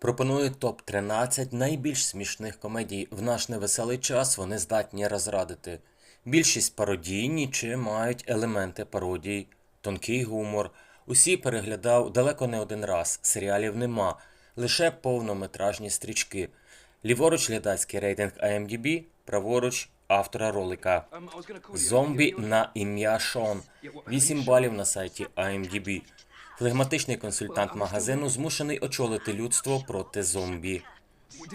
Пропоную топ 13 найбільш смішних комедій. В наш невеселий час вони здатні розрадити. Більшість пародійні чи мають елементи пародій, тонкий гумор. Усі переглядав далеко не один раз. Серіалів нема, лише повнометражні стрічки. Ліворуч глядацький рейтинг IMDb, праворуч автора ролика. Зомбі на ім'я Шон. 8 балів на сайті IMDb. Флегматичний консультант магазину змушений очолити людство проти зомбі.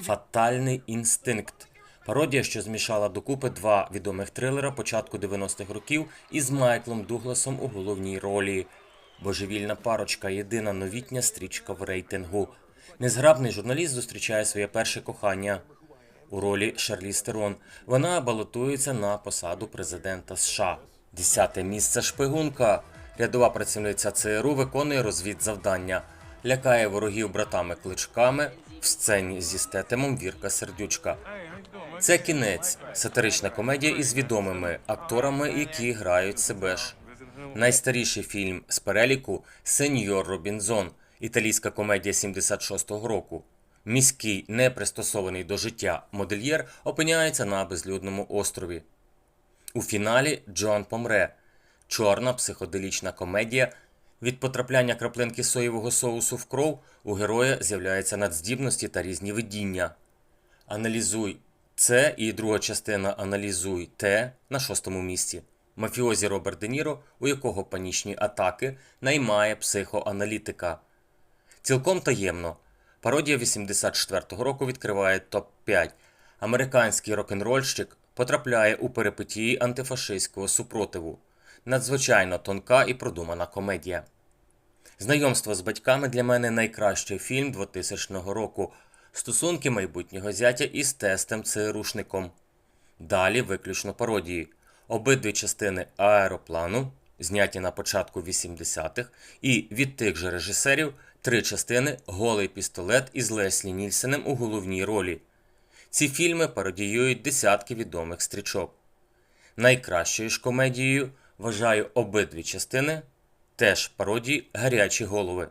Фатальний інстинкт. Пародія, що змішала докупи два відомих трилера початку 90-х років із Майклом Дугласом у головній ролі. Божевільна парочка єдина новітня стрічка в рейтингу. Незграбний журналіст зустрічає своє перше кохання у ролі Шарлі Стерон. Вона балотується на посаду президента США. Десяте місце шпигунка. Рядова працівниця ЦРУ виконує розвідзавдання, лякає ворогів братами-кличками в сцені зі стетемом Вірка Сердючка. Це кінець, сатирична комедія із відомими акторами, які грають себе ж. Найстаріший фільм з переліку Сеньор Робінзон, італійська комедія 76-го року. Міський, непристосований до життя модельєр опиняється на безлюдному острові. У фіналі Джон помре. Чорна психоделічна комедія. Від потрапляння краплинки соєвого соусу в кров у героя з'являються надздібності та різні видіння. Аналізуй це і друга частина Аналізуй те на шостому місці. Мафіозі Роберт Де Ніро, у якого панічні атаки, наймає психоаналітика. Цілком таємно. Пародія 84-го року відкриває топ-5. Американський рок-н-рольщик потрапляє у перипетії антифашистського супротиву. Надзвичайно тонка і продумана комедія. Знайомство з батьками для мене найкращий фільм 2000 року. Стосунки майбутнього зятя із тестем ЦРУшником. Далі виключно пародії. Обидві частини аероплану, зняті на початку 80-х, і від тих же режисерів три частини Голий пістолет із Леслі Нільсенем у головній ролі. Ці фільми пародіюють десятки відомих стрічок. Найкращою ж комедією вважаю обидві частини, теж пародії гарячі голови.